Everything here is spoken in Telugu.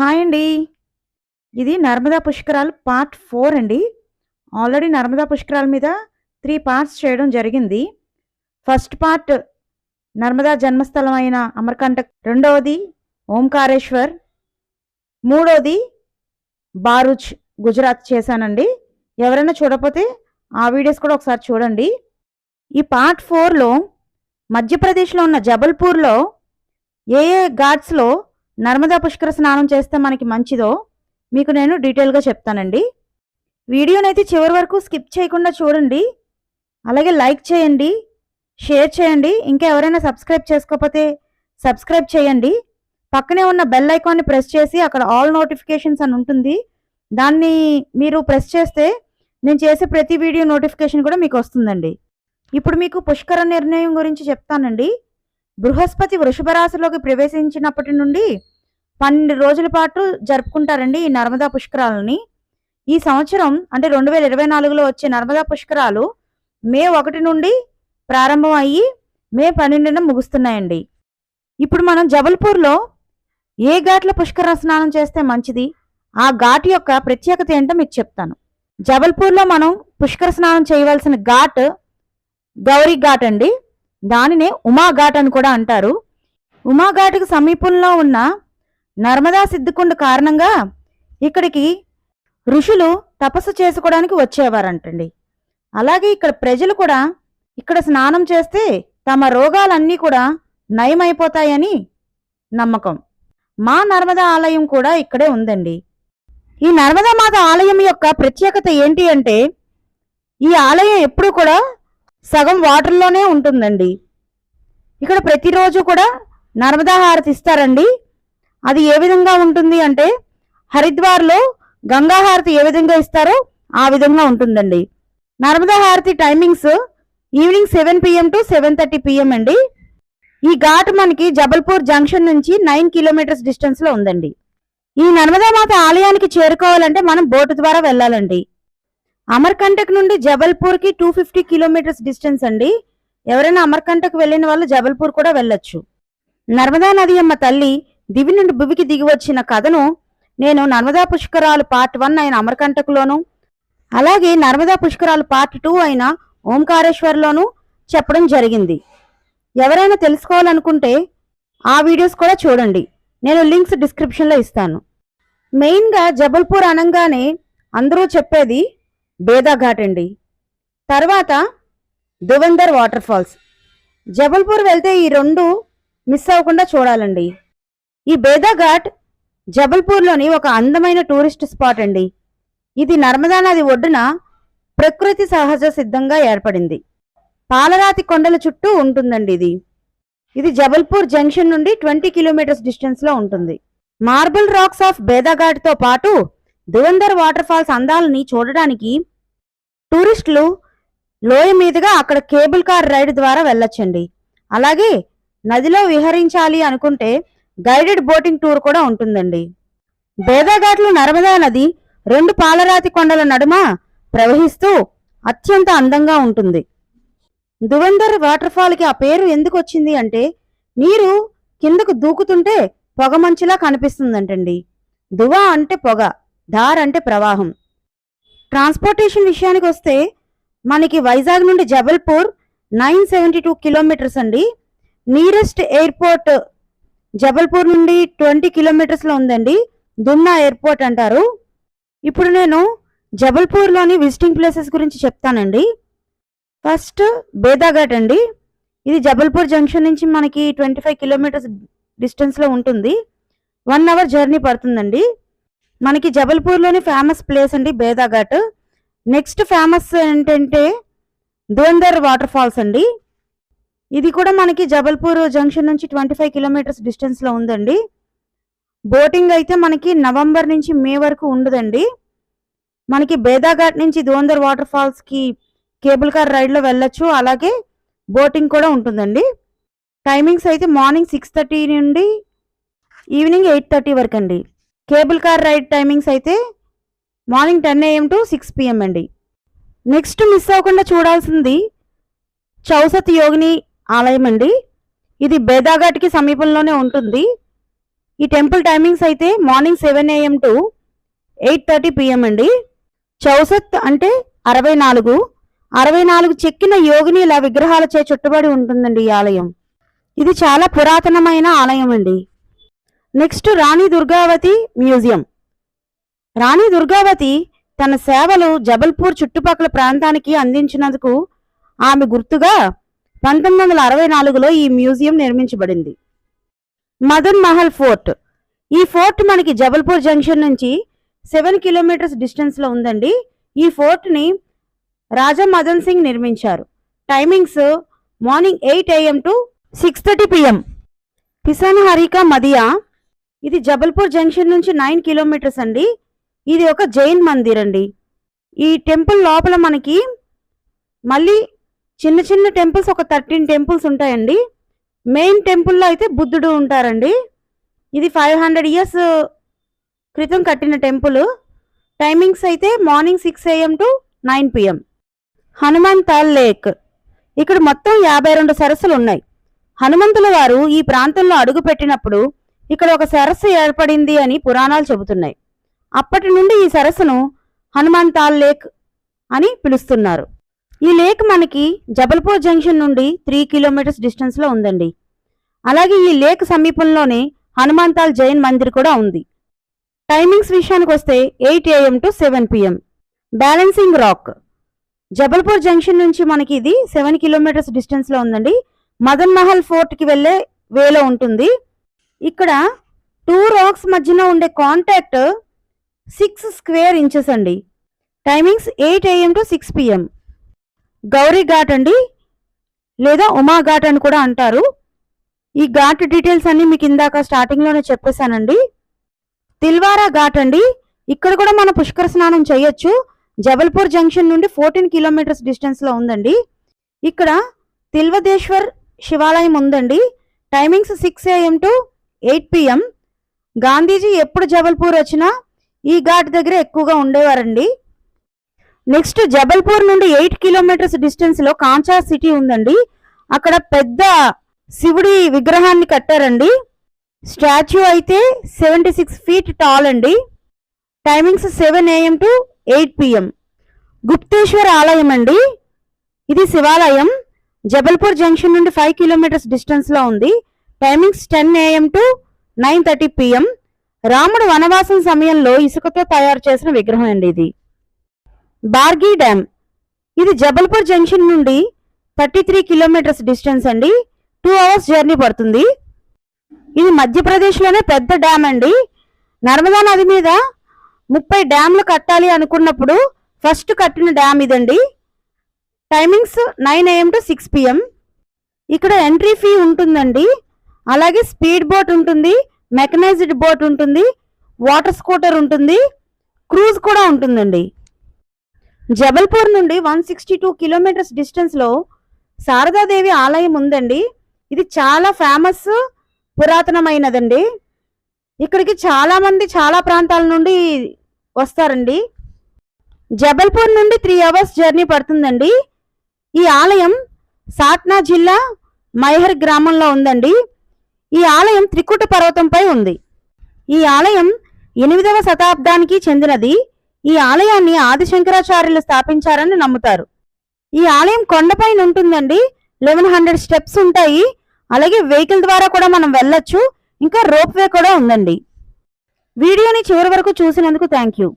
హాయ్ అండి. ఇది నర్మదా పుష్కరాలు పార్ట్ ఫోర్ అండి. ఆల్రెడీ నర్మదా పుష్కరాల మీద త్రీ పార్ట్స్ చేయడం జరిగింది. ఫస్ట్ పార్ట్ నర్మదా జన్మస్థలం అయిన అమర్కంటక్ రెండవది ఓంకారేశ్వర్ మూడవది బారుచ్ గుజరాత్ చేశానండి. ఎవరైనా చూడకపోతే ఆ వీడియోస్ కూడా ఒకసారి చూడండి. ఈ పార్ట్ ఫోర్లో మధ్యప్రదేశ్లో ఉన్న జబల్పూర్లో ఏ ఏ ఘాట్స్లో నర్మదా పుష్కర స్నానం చేస్తే మనకి మంచిదో? మీకు నేను డీటెయిల్గా చెప్తానండి. వీడియోనైతే చివరి వరకు స్కిప్ చేయకుండా చూడండి. అలాగే లైక్ చేయండి షేర్ చేయండి. ఇంకా ఎవరైనా సబ్స్క్రైబ్ చేసుకోకపోతే సబ్స్క్రైబ్ చేయండి. పక్కనే ఉన్న బెల్ ఐకాన్ని ప్రెస్ చేసి అక్కడ ఆల్ నోటిఫికేషన్స్ అని ఉంటుంది. దాన్ని మీరు ప్రెస్ చేస్తే నేను చేసే ప్రతి వీడియో నోటిఫికేషన్ కూడా మీకు వస్తుందండి. ఇప్పుడు మీకు పుష్కర నిర్ణయం గురించి చెప్తానండి. బృహస్పతి వృషభ రాశిలోకి ప్రవేశించినప్పటి నుండి పన్నెండు రోజుల పాటు జరుపుకుంటారండి ఈ నర్మదా పుష్కరాలని. ఈ సంవత్సరం అంటే రెండు వేల ఇరవై నాలుగులో వచ్చే నర్మదా పుష్కరాలు మే ఒకటి నుండి ప్రారంభం అయ్యి మే పన్నెండున ముగుస్తున్నాయండి. ఇప్పుడు మనం జబల్పూర్లో ఏ ఘాట్ల పుష్కర స్నానం చేస్తే మంచిది? ఆ ఘాట్ యొక్క ప్రత్యేకత ఏంటో మీకు చెప్తాను. జబల్పూర్లో మనం పుష్కర స్నానం చేయవలసిన ఘాట్ గౌరీ ఘాట్ అండి. దానినే ఉమా ఘాట్ అని కూడా అంటారు. ఉమా ఘాట్కు సమీపంలో ఉన్న నర్మదా సిద్ధికుండ కారణంగా ఇక్కడికి ఋషులు తపస్సు చేసుకోవడానికి వచ్చేవారంటండి. అలాగే ఇక్కడ ప్రజలు కూడా ఇక్కడ స్నానం చేస్తే తమ రోగాలన్నీ కూడా నయమైపోతాయని నమ్మకం. మా నర్మదా ఆలయం కూడా ఇక్కడే ఉందండి. ఈ నర్మదా మాత ఆలయం యొక్క ప్రత్యేకత ఏంటి అంటే ఈ ఆలయం ఎప్పుడూ కూడా సగం వాటర్లోనే ఉంటుందండి. ఇక్కడ ప్రతిరోజు కూడా నర్మదా హారతి ఇస్తారండి. అది ఏ విధంగా ఉంటుంది అంటే హరిద్వార్లో గంగాహారతి ఏ విధంగా ఇస్తారో ఆ విధంగా ఉంటుందండి. నర్మదా హారతి timings evening seven PM to seven thirty PM అండి. ఈ ఘాట్ మనకి జబల్పూర్ జంక్షన్ నుంచి నైన్ కిలోమీటర్స్ డిస్టెన్స్లో ఉందండి. ఈ నర్మదామాత ఆలయానికి చేరుకోవాలంటే మనం బోటు ద్వారా వెళ్ళాలండి. అమర్కంటక్ నుండి జబల్పూర్కి టూ ఫిఫ్టీ కిలోమీటర్స్ డిస్టెన్స్ అండి. ఎవరైనా అమర్కంటక్ వెళ్ళిన వాళ్ళు జబల్పూర్ కూడా వెళ్ళొచ్చు. నర్మదా నది అమ్మ తల్లి దివి నుండి భువికి దిగి వచ్చిన కథను నేను నర్మదా పుష్కరాలు పార్ట్ వన్ అయిన అమరకంటకులోను అలాగే నర్మదా పుష్కరాలు పార్ట్ టూ అయిన ఓంకారేశ్వర్లోను చెప్పడం జరిగింది. ఎవరైనా తెలుసుకోవాలనుకుంటే ఆ వీడియోస్ కూడా చూడండి. నేను లింక్స్ డిస్క్రిప్షన్లో ఇస్తాను. మెయిన్గా జబల్పూర్ అనగానే అందరూ చెప్పేది బేదాఘాట్ అండి. తర్వాత దువందర్ వాటర్ ఫాల్స్. జబల్పూర్ వెళ్తే ఈ రెండు మిస్ అవ్వకుండా చూడాలండి. ఈ బేదాఘాట్ జబల్పూర్లోని ఒక అందమైన టూరిస్ట్ స్పాట్ అండి. ఇది నర్మదా నది ఒడ్డున ప్రకృతి సహజ సిద్ధంగా ఏర్పడింది. పాలరాతి కొండల చుట్టూ ఉంటుందండి ఇది. ఇది జబల్పూర్ జంక్షన్ నుండి ట్వంటీ కిలోమీటర్స్ డిస్టెన్స్లో ఉంటుంది. మార్బుల్ రాక్స్ ఆఫ్ బేదాఘాట్తో పాటు దువందర్ వాటర్ ఫాల్స్ అందాలని చూడడానికి టూరిస్టులు లోయ మీదుగా అక్కడ కేబుల్ కార్ రైడ్ ద్వారా వెళ్ళొచ్చండి. అలాగే నదిలో విహరించాలి అనుకుంటే గైడెడ్ బోటింగ్ టూర్ కూడా ఉంటుందండి. బేదాఘాట్లో నర్మదా నది రెండు పాలరాతి కొండల నడుమ ప్రవహిస్తూ అత్యంత అందంగా ఉంటుంది. దువందర్ వాటర్ ఆ పేరు ఎందుకు వచ్చింది అంటే నీరు కిందకు దూకుతుంటే పొగ మంచులా కనిపిస్తుందంటండి. దువ అంటే పొగ ధార్ అంటే ప్రవాహం. ట్రాన్స్పోర్టేషన్ విషయానికి వస్తే మనకి వైజాగ్ నుండి Jabalpur nine seventy two kilometres అండి. నియరెస్ట్ ఎయిర్పోర్ట్ జబల్పూర్ నుండి ట్వంటీ కిలోమీటర్స్లో ఉందండి. దున్నా ఎయిర్పోర్ట్ అంటారు. ఇప్పుడు నేను జబల్పూర్లోని విజిటింగ్ ప్లేసెస్ గురించి చెప్తానండి. ఫస్ట్ బేదాఘాట్ అండి. ఇది జబల్పూర్ జంక్షన్ నుంచి మనకి ట్వంటీ ఫైవ్ కిలోమీటర్స్ డిస్టెన్స్లో ఉంటుంది. వన్ అవర్ జర్నీ పడుతుందండి. మనకి జబల్పూర్లోని ఫేమస్ ప్లేస్ అండి బేదాఘాట్. నెక్స్ట్ ఫేమస్ ఏంటంటే ధోందర్ వాటర్ ఫాల్స్ అండి. ఇది కూడా మనకి జబల్పూర్ జంక్షన్ నుంచి ట్వంటీ ఫైవ్ కిలోమీటర్స్ డిస్టెన్స్లో ఉందండి. బోటింగ్ అయితే మనకి నవంబర్ నుంచి మే వరకు ఉండదండి. మనకి బేదాఘాట్ నుంచి దోందర్ వాటర్ ఫాల్స్కి కేబుల్ కార్ రైడ్లో వెళ్ళొచ్చు. అలాగే బోటింగ్ కూడా ఉంటుందండి. టైమింగ్స్ అయితే మార్నింగ్ సిక్స్ థర్టీ నుండి ఈవినింగ్ ఎయిట్ థర్టీ వరకు అండి. కేబుల్ కార్ రైడ్ టైమింగ్స్ అయితే morning ten AM to six PM అండి. నెక్స్ట్ మిస్ అవ్వకుండా చూడాల్సింది చౌసత్ యోగిని ఆలయం అండి. ఇది బేదాఘాట్కి సమీపంలోనే ఉంటుంది. ఈ టెంపుల్ టైమింగ్స్ అయితే morning seven AM to eight thirty PM అండి. చౌసత్ అంటే అరవై నాలుగు. అరవై నాలుగు చెక్కిన యోగినీల విగ్రహాలచే చుట్టబడి ఉంటుందండి ఈ ఆలయం. ఇది చాలా పురాతనమైన ఆలయం అండి. Next Rani Durgavati museum. రాణి దుర్గావతి తన సేవలు జబల్పూర్ చుట్టుపక్కల ప్రాంతానికి అందించినందుకు ఆమె గుర్తుగా పంతొమ్మిది వందల అరవై నాలుగులో ఈ మ్యూజియం నిర్మించబడింది. మదన్ మహల్ ఫోర్ట్. ఈ ఫోర్ట్ మనకి జబల్పూర్ జంక్షన్ నుంచి సెవెన్ కిలోమీటర్స్ డిస్టెన్స్లో ఉందండి. ఈ ఫోర్ట్ని రాజా మదన్ సింగ్ నిర్మించారు. Timings morning eight AM to six thirty PM. Kisan హరికా మదియా. ఇది జబల్పూర్ జంక్షన్ నుంచి నైన్ కిలోమీటర్స్ అండి. ఇది ఒక జైన్ మందిర్ అండి ఈ టెంపుల్ లోపల మనకి మళ్ళీ చిన్న చిన్న టెంపుల్స్ ఒక థర్టీన్ టెంపుల్స్ ఉంటాయండి. మెయిన్ టెంపుల్లో అయితే బుద్ధుడు ఉంటారండి. ఇది ఫైవ్ హండ్రెడ్ ఇయర్స్ క్రితం కట్టిన టెంపుల్. టైమింగ్స్ అయితే morning six AM to nine PM. Hanuman Tal lake. ఇక్కడ మొత్తం యాభై రెండు సరస్సులు ఉన్నాయి. హనుమంతుల వారు ఈ ప్రాంతంలో అడుగు పెట్టినప్పుడు ఇక్కడ ఒక సరస్సు ఏర్పడింది అని పురాణాలు చెబుతున్నాయి. అప్పటి నుండి ఈ సరస్సును హనుమాన్ తాల్ లేక్ అని పిలుస్తున్నారు. ఈ లేక్ మనకి జబల్పూర్ జంక్షన్ నుండి త్రీ కిలోమీటర్స్ డిస్టెన్స్లో ఉందండి. అలాగే ఈ లేక్ సమీపంలోనే హనుమాన్తాల్ జైన్ మందిర్ కూడా ఉంది. టైమింగ్స్ విషయానికి వస్తే eight AM to seven PM. Balancing rock. Jabalpur junction నుంచి మనకి ఇది సెవెన్ కిలోమీటర్స్ డిస్టెన్స్లో ఉందండి. మదన్ మహల్ ఫోర్ట్కి వెళ్ళే వేలో ఉంటుంది. ఇక్కడ టూ రాక్స్ మధ్యన ఉండే కాంటాక్ట్ సిక్స్ స్క్వేర్ ఇంచెస్ అండి. Timings eight AM to six PM. Gauri Ghat అండి. లేదా ఉమా ఘాట్ అని కూడా అంటారు. ఈ ఘాట్ డీటెయిల్స్ అన్ని మీకు ఇందాక స్టార్టింగ్లోనే చెప్పేశానండి. తిల్వారా ఘాట్ అండి. ఇక్కడ కూడా మన పుష్కర స్నానం చేయొచ్చు. జబల్పూర్ జంక్షన్ నుండి ఫోర్టీన్ కిలోమీటర్స్ డిస్టెన్స్లో ఉందండి. ఇక్కడ తిల్వదేశ్వర్ శివాలయం ఉందండి. Timings six AM to eight PM Gandhiji ఎప్పుడు జబల్పూర్ వచ్చినా ఈ ఘాట్ దగ్గర ఎక్కువగా ఉండేవారండి. నెక్స్ట్ జబల్పూర్ నుండి ఎయిట్ కిలోమీటర్స్ డిస్టెన్స్లో కాంచా సిటీ ఉందండి. అక్కడ పెద్ద శివుడి విగ్రహాన్ని కట్టారండి. స్టాచ్యూ అయితే సెవెంటీ సిక్స్ ఫీట్ టాల్ అండి timings seven AM to eight PM Gupteshwara ఆలయం అండి. ఇది శివాలయం. జబల్పూర్ జంక్షన్ నుండి ఫైవ్ కిలోమీటర్స్ డిస్టెన్స్లో ఉంది. Timings ten AM to nine thirty PM రాముడు వనవాసం సమయంలో ఇసుకతో తయారు చేసిన విగ్రహం అండి ఇది. బార్గీ డ్యామ్ ఇది జబల్పూర్ జంక్షన్ నుండి థర్టీ త్రీ కిలోమీటర్స్ డిస్టెన్స్ అండి. టూ అవర్స్ జర్నీ పడుతుంది. ఇది మధ్యప్రదేశ్లోనే పెద్ద డ్యామ్ అండి. నర్మదా నది మీద ముప్పై డ్యామ్లు కట్టాలి అనుకున్నప్పుడు ఫస్ట్ కట్టిన డ్యామ్ ఇదండి. Timings nine AM to six PM. ఇక్కడ ఎంట్రీ ఫీ ఉంటుందండి. అలాగే స్పీడ్ బోట్ ఉంటుంది మెకనైజ్డ్ బోట్ ఉంటుంది వాటర్ స్కూటర్ ఉంటుంది క్రూజ్ కూడా ఉంటుందండి. జబల్పూర్ నుండి వన్ సిక్స్టీ టూ కిలోమీటర్స్ డిస్టెన్స్లో శారదాదేవి ఆలయం ఉందండి. ఇది చాలా ఫేమస్ పురాతనమైనదండి. ఇక్కడికి చాలామంది చాలా ప్రాంతాల నుండి వస్తారండి. జబల్పూర్ నుండి త్రీ అవర్స్ జర్నీ పడుతుందండి. ఈ ఆలయం సాట్నా జిల్లా మైహర్ గ్రామంలో ఉందండి. ఈ ఆలయం త్రికుట పర్వతంపై ఉంది. ఈ ఆలయం ఎనిమిదవ శతాబ్దానికి చెందినది. ఈ ఆలయాన్ని ఆదిశంకరాచార్యులు స్థాపించారని నమ్ముతారు. ఈ ఆలయం కొండపైన ఉంటుందండి. లెవెన్ హండ్రెడ్ స్టెప్స్ ఉంటాయి. అలాగే వెహికల్ ద్వారా కూడా మనం వెళ్ళొచ్చు. ఇంకా రోప్ వే కూడా ఉందండి. వీడియోని చివరి వరకు చూసినందుకు థ్యాంక్ యూ.